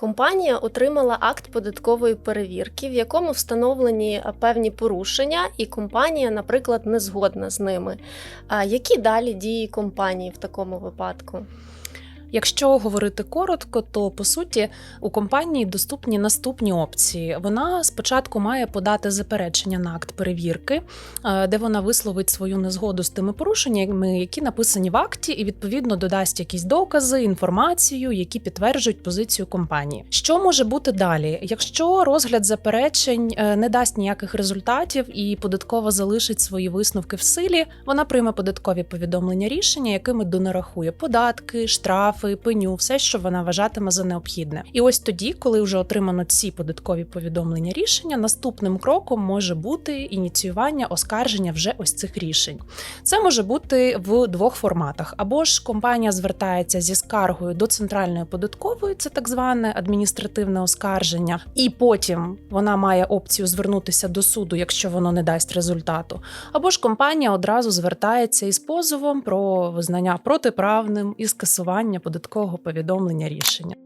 Компанія отримала акт податкової перевірки, в якому встановлені е, певні порушення, і компанія, наприклад, не згодна з ними. Які далі дії компанії в такому випадку? Якщо говорити коротко, то по суті у компанії доступні наступні опції. Вона спочатку має подати заперечення на акт перевірки, е, де вона висловить свою незгоду з тими порушеннями, які написані в акті, і відповідно додасть якісь докази, інформацію, які підтверджують позицію компанії. Що може бути далі? Якщо розгляд заперечень е, не дасть ніяких результатів і податкова залишить свої висновки в силі, вона прийме податкові повідомлення рішення, якими донарахує податки, штрафи, пеню, все, що вона вважатиме за необхідне. І ось тоді, коли вже отримано ці податкові повідомлення рішення, наступним кроком може бути ініціювання оскарження вже ось цих рішень. Це може бути в двох форматах: або ж компанія звертається зі скаргою до центральної податкової, це так зване адміністративне оскарження, і потім вона має опцію звернутися до суду, якщо воно не дасть результату. Або ж компанія одразу звертається із позовом про визнання протиправним і скасування податкового повідомлення рішення.